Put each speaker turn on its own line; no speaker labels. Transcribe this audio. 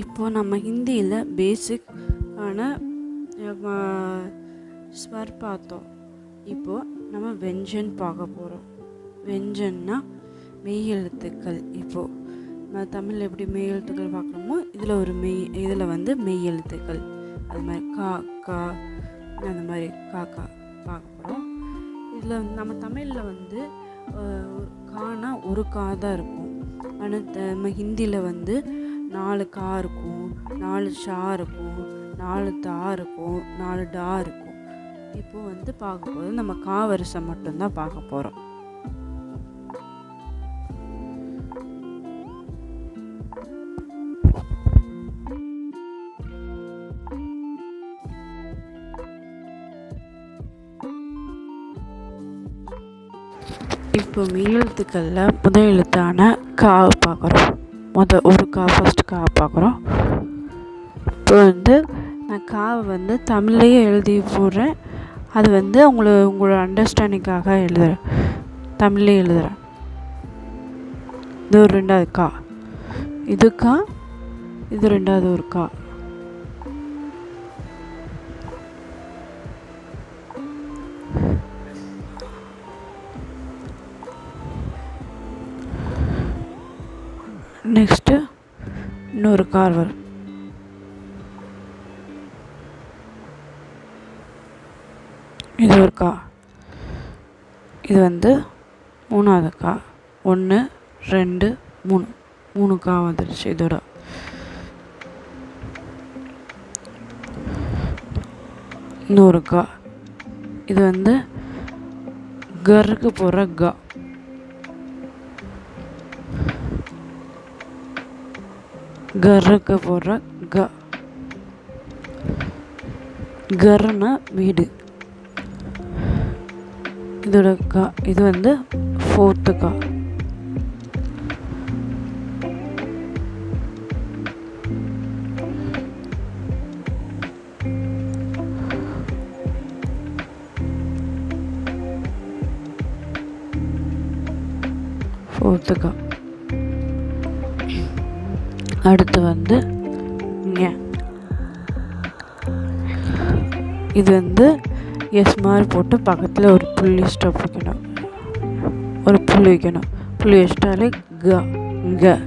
இப்போது நம்ம ஹிந்தியில் பேசிக் ஆன ஸ்வர் பார்த்தோம் இப்போது நம்ம வெஞ்சன் பார்க்க போகிறோம் வெஞ்சன்னா மெய் எழுத்துக்கள். இப்போது நம்ம தமிழில் எப்படி மெய் எழுத்துக்கள் பார்க்குறோமோ இதில் ஒரு மெய் இதில் வந்து மெய் எழுத்துக்கள். அது மாதிரி கா கா அந்த மாதிரி காக்கா பார்க்க போகிறோம் இதில் நம்ம தமிழில் வந்து கானா ஒரு கா தான் இருக்கும். ஆனால் நம்ம ஹிந்தியில் வந்து நாலு கா இருக்கும் நாலு ஷா இருக்கும் நாலு தா இருக்கும் நாலு டா இருக்கும். இப்போ வந்து பார்க்கும்போது நம்ம கா வரிசை மட்டும்தான் பார்க்க போகிறோம் இப்போ மெய் எழுத்துக்களில் முதல் எழுத்தான கா பார்க்குறோம். மொதல் ஒரு கா ஃபஸ்ட் கா பார்க்குறோம். இப்போ வந்து நான் காவை வந்து தமிழ்லேயே எழுதி போடுறேன். அது வந்து உங்களை உங்களோட அண்டர்ஸ்டாண்டிங்காக எழுதுகிறேன் தமிழ்லேயே எழுதுகிறேன் இது ஒரு ரெண்டாவது கா. இது இது ரெண்டாவது ஒரு கா. நெக்ஸ்ட்டு இன்னொரு கார் வரும். இது ஒரு கா இது வந்து மூணாவது கா ஒன்று ரெண்டு மூணு. மூணு கா வந்துடுச்சு இதோட. இன்னொரு கா இது வந்து கருக்கு போகிற கா. கருக்கு போடுற க. கர்னா வீடு. இதோட கா இது வந்து ஃபோர்த்து கா. ஃபோர்த்து கா. அடுத்து வந்து. இது வந்து எஸ் மாதிரி போட்டு பக்கத்தில் ஒரு புள்ளி ஸ்டாப் வைக்கணும். ஒரு புள்ளி வைக்கணும். புள்ளி வச்சிட்டாலே க க.